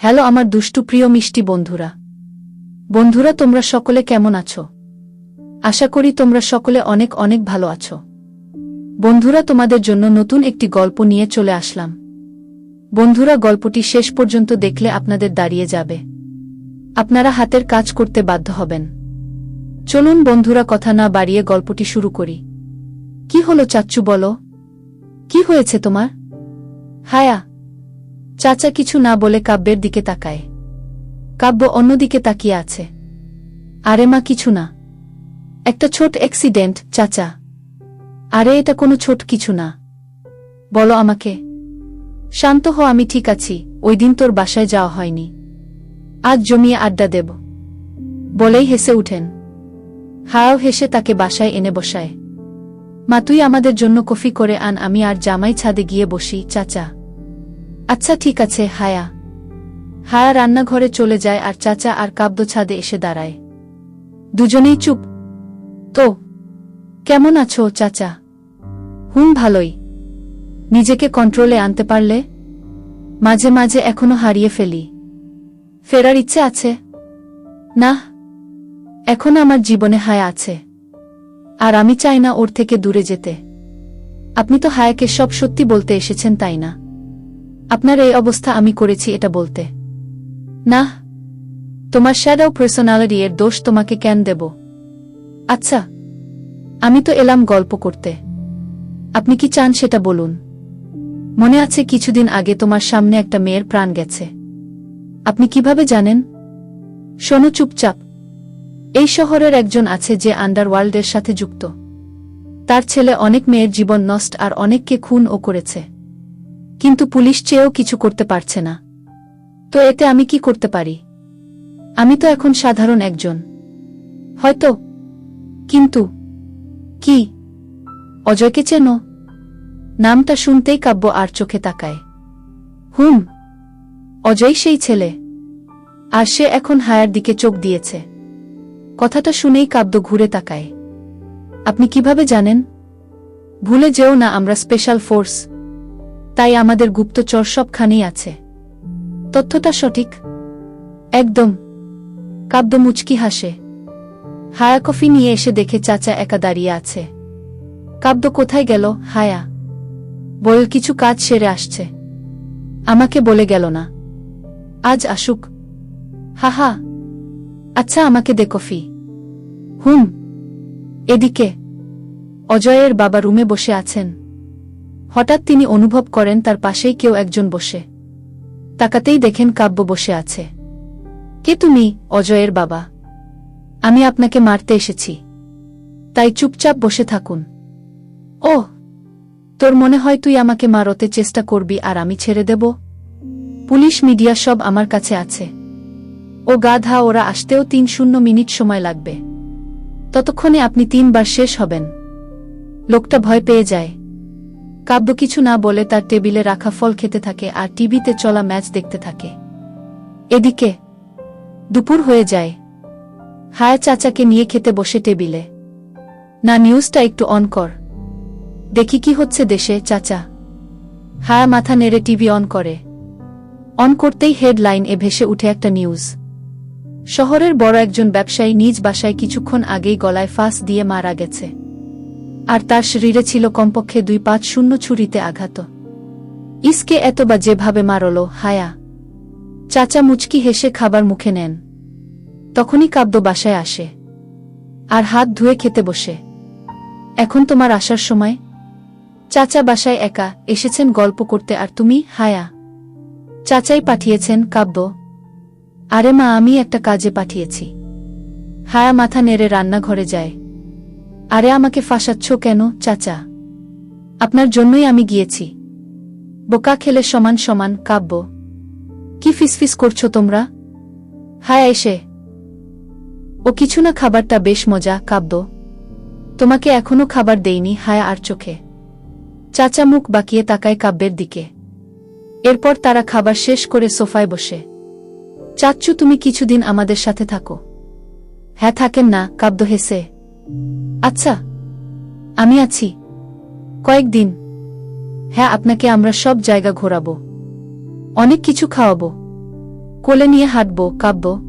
Hello আমার দুষ্টু প্রিয় মিষ্টি বন্ধুরা। বন্ধুরা, তোমরা সকলে কেমন আছো? আশা করি তোমরা সকলে অনেক অনেক ভালো আছো। বন্ধুরা, তোমাদের জন্য নতুন একটি গল্প নিয়ে চলে আসলাম। বন্ধুরা, গল্পটি শেষ পর্যন্ত দেখলে আপনাদের দাঁড়িয়ে যাবে। আপনারা হাতের কাজ করতে বাধ্য হবেন। চলুন বন্ধুরা, কথা না বাড়িয়ে গল্পটি শুরু করি। কি হলো চাচ্চু বলো? কি হয়েছে তোমার? হায়া চাচা কিছু না বলে কাব্যের দিকে তাকায়। কাব্য অন্যদিকে তাকিয়ে আছে। আরে মা, কিছু না। একটা ছোট অ্যাক্সিডেন্ট চাচা। আরে, এটা কোনো ছোট কিছু না। বলো আমাকে। শান্ত হ আমি ঠিক আছি। ওই দিন তোর বাসায় যাওয়া হয়নি। আজ জমিয়ে আড্ডা দেব। বলেই হেসে উঠেন। হায়াও হেসে তাকে বাসায় এনে বসায়। মা, তুই আমাদের জন্য কফি করে আন, আমি আর জামাই ছাদে গিয়ে বসি, চাচা। আচ্ছা ঠিক আছে, হায়া। হায়া রান্নাঘরে চলে যায় আর চাচা আর কাব্য ছাদে এসে দাঁড়ায়। দুজনেই চুপ। তো, কেমন আছো চাচা? হুম, ভালোই। নিজেকে কন্ট্রোলে আনতে পারলে? মাঝে মাঝে এখনও হারিয়ে ফেলি। ফেরার ইচ্ছে আছে? না, এখন আমার জীবনে হায়া আছে। আর আমি চাই না ওর থেকে দূরে যেতে। আপনি তো হায়াকে সব সত্যি বলতে এসেছেন, তাই না? আপনার এই অবস্থা আমি করেছি এটা বলতে। না, তোমার শ্যাডো পার্সোনালিটি এর দোষ তোমাকে কেন দেব? আচ্ছা আমি তো এলাম গল্প করতে। আপনি কি চান সেটা বলুন। মনে আছে কিছুদিন আগে তোমার সামনে একটা মেয়ের প্রাণ গেছে। আপনি কীভাবে জানেন? শোনো চুপচাপ। এই শহরের একজন আছে যে আন্ডারওয়ার্ল্ডের সাথে যুক্ত। তার ছেলে অনেক মেয়ের জীবন নষ্ট আর অনেককে খুন ও করেছে। কিন্তু পুলিশ চেয়েও কিছু করতে পারছে না। তো এতে আমি কি করতে পারি? আমি তো এখন সাধারণ একজন। হয়তো। কিন্তু কি? অজয়কে চেনো? নামটা শুনতেই কাব্য আর চোখে তাকায়। হুম, অজয় সেই ছেলে। আর সে এখন হায়ার দিকে চোখ দিয়েছে। কথাটা শুনেই কাব্য ঘুরে তাকায়। আপনি কীভাবে জানেন? ভুলে যেও না আমরা স্পেশাল ফোর্স। তাই আমাদের গুপ্তচর সবখানেই আছে। তথ্যটা সঠিক? একদম। কাব্য মুচকি হাসে। হায়া কফি নিয়ে এসে দেখে চাচা একা দাঁড়িয়ে আছে। কাব্য কোথায় গেল? হায়া। বল কিছু কাজ সেরে আসছে। আমাকে বলে গেল না। আজ আসুক। হাহা। আচ্ছা আমাকে দে কফি। হুম। এদিকে। অজয়ের বাবা রুমে বসে আছেন। হঠাৎ তিনি অনুভব করেন তার পাশেই কেউ একজন বসে। তাকাতেই দেখেন কাব্য বসে আছে। কে তুমি, অজয়ের বাবা? আমি আপনাকে মারতে এসেছি। তাই চুপচাপ বসে থাকুন। ও তোর মনে হয় তুই আমাকে মারতে চেষ্টা করবি আর আমি ছেড়ে দেব? পুলিশ, মিডিয়া সব আমার কাছে আছে। ও গাধা ওরা আসতেও তিন শূন্য মিনিট সময় লাগবে। ততক্ষণে আপনি তিনবার শেষ হবেন। লোকটা ভয় পেয়ে যায়। কাব্য কিছু না বলে তার টেবিলে রাখা ফল খেতে থাকে আর টিভিতে চলা ম্যাচ দেখতে থাকে। এদিকে, দুপুর হয়ে যায়। হায়া চাচাকে নিয়ে খেতে বসে টেবিলে। না, নিউজটা একটু অন কর। দেখি কি হচ্ছে দেশে, চাচা। হায়া, মাথা নেড়ে টিভি অন করে। অন করতেই হেডলাইন এ ভেসে উঠে একটা নিউজ। শহরের বড় একজন ব্যবসায়ী নিজ বাসায় কিছুক্ষণ আগেই গলায় ফাঁস দিয়ে মারা গেছে। আর তার শরীরে ছিল কমপক্ষে দুই পাঁচ শূন্য ছুরিতে আঘাত। ইসকে এত বা যেভাবে মারল, হায়া। চাচা মুচকি হেসে খাবার মুখে নেন। তখনই কাব্য বাসায় আসে। আর হাত ধুয়ে খেতে বসে। এখন তোমার আসার সময়? চাচা বাসায় একা এসেছেন গল্প করতে আর তুমি, হায়া। চাচাই পাঠিয়েছেন কাব্য। আরে মা, আমি একটা কাজে পাঠিয়েছি। হায়া মাথা নেড়ে রান্নাঘরে যায়। আরে আমাকে ফাঁসাচ্ছ কেন, চাচা? আপনার জন্যই আমি গিয়েছি। বোকা খেলে সমান সমান কাব্য। কি ফিসফিস করছ তোমরা? হায় এসে ও কিছু না খাবারটা বেশ মজা, কাব্য। তোমাকে এখনও খাবার দেইনি, হায় আর চোখে। চাচা মুখ বাকিয়ে তাকায় কাব্যের দিকে। এরপর তারা খাবার শেষ করে সোফায় বসে। চাচ্চু, তুমি কিছুদিন আমাদের সাথে থাকো। হ্যাঁ থাকেন না, কাব্য হেসে। আচ্ছা আমি আছি। কয়েকদিন। হ্যাঁ আপনাকে আমরা সব জায়গা ঘোরাবো। অনেক কিছু খাওয়াবো। কোলে নিয়ে হাঁটব কাব্য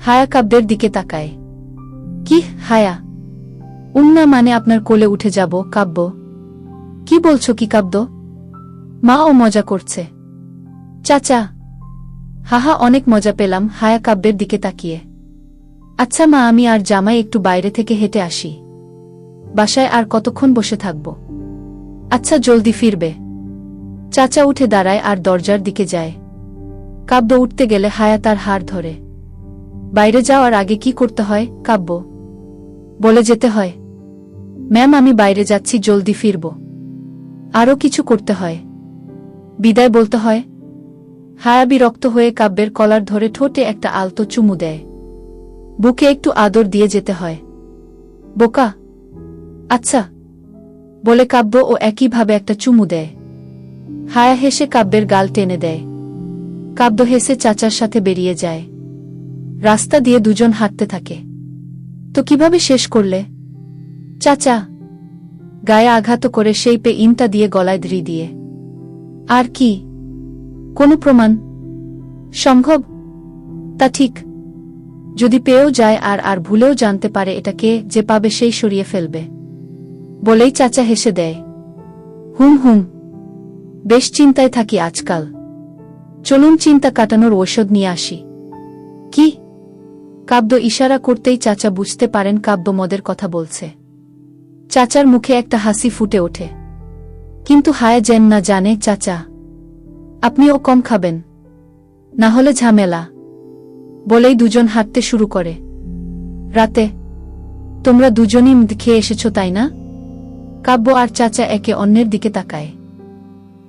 হায়া কাব্যের দিকে তাকায়। কি হায়া? উন্না মানে আপনার কোলে উঠে যাব কাব্য কি বলছো কি কাব্য? মা ও মজা করছে। চাচা। হাহা, অনেক মজা পেলাম, হায়া কাব্যের দিকে তাকিয়ে। আচ্ছা মা, আমি আর জামাই একটু বাইরে থেকে হেঁটে আসি। বাসায় আর কতক্ষণ বসে থাকব? আচ্ছা জলদি ফিরবে। চাচা উঠে দাঁড়ায় আর দরজার দিকে যায়। কাব্য উঠতে গেলে হায়া তার হার ধরে। বাইরে যাওয়ার আগে কি করতে হয়, কাব্য? বলে যেতে হয়, ম্যাম, আমি বাইরে যাচ্ছি, জলদি ফিরব। আরও কিছু করতে হয়। বিদায় বলতে হয় হায়া বিরক্ত হয়ে কাব্যের কলার ধরে ঠোঁটে একটা আলতো চুমু দেয়। বুকে একটু আদর দিয়ে যেতে হয়। বোকা। আচ্ছা। বলে কাব্য ও একইভাবে একটা চুমু দেয়। হায়া হেসে কাব্যের গাল টেনে দেয়। কাব্য হেসে চাচার সাথে বেরিয়ে যায়। রাস্তা দিয়ে দুজন হাঁটতে থাকে। তো কীভাবে শেষ করলে? চাচা। গায়ে আঘাত করে সেই পে ইনটা দিয়ে গলায় দ্রি দিয়ে। আর কি? কোনো প্রমাণ? সম্ভব? তা ঠিক। যদি পেয়েও যায় আর আর ভুলেও জানতে পারে এটাকে যে পাবে সেই সরিয়ে ফেলবে। বলেই চাচা হেসে দেয়। হুম হুম। বেশ চিন্তায় থাকি আজকাল। চলুন চিন্তা কাটানোর ঔষধ নিয়ে আসি। কি? কাব্য ইশারা করতেই চাচা বুঝতে পারেন কাব্য মদের কথা বলছে। চাচার মুখে একটা হাসি ফুটে ওঠে। কিন্তু হায় যেন না জানে চাচা। আপনিও কম খাবেন। না হলে ঝামেলা। বলেই দুজন হাঁটতে শুরু করে। রাতে, তোমরা দুজনই খেয়ে এসেছ, তাই না? কাব্য আর চাচা একে অন্যের দিকে তাকায়।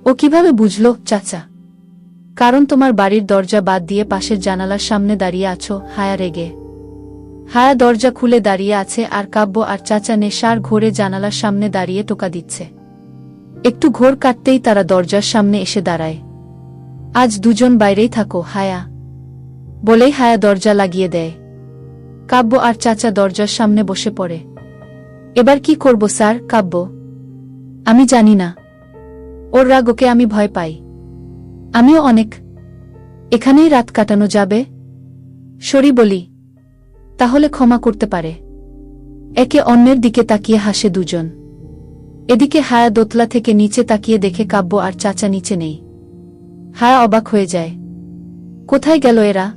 ও কীভাবে বুঝল, চাচা? কারণ তোমার বাড়ির দরজা বাদ দিয়ে পাশের জানালার সামনে দাঁড়িয়ে আছো, হায়া রেগে। হায়া দরজা খুলে দাঁড়িয়ে আছে আর কাব্য আর চাচা নেশার ঘোরে জানালার সামনে দাঁড়িয়ে টোকা দিচ্ছে। একটু ঘোর কাটতেই তারা দরজার সামনে এসে দাঁড়ায়। আজ দুজন বাইরেই থাকো, হায়া। বলেই হায়া দরজা লাগিয়ে দেয়। কাব্য আর চাচা দরজার সামনে বসে পড়ে। এবার কি করব, স্যার? কাব্য। আমি জানি না। ওর রাগ ওকে আমি ভয় পাই। আমিও অনেক। এখানেই রাত কাটানো যাবে? সরি বলি। তাহলে ক্ষমা করতে পারে। একে অন্যের দিকে তাকিয়ে হাসে দুজন। এদিকে হায়া দোতলা থেকে নিচে তাকিয়ে দেখে কাব্য আর চাচা নিচে নেই। হায়া অবাক হয়ে যায়। কোথায় গেল এরা?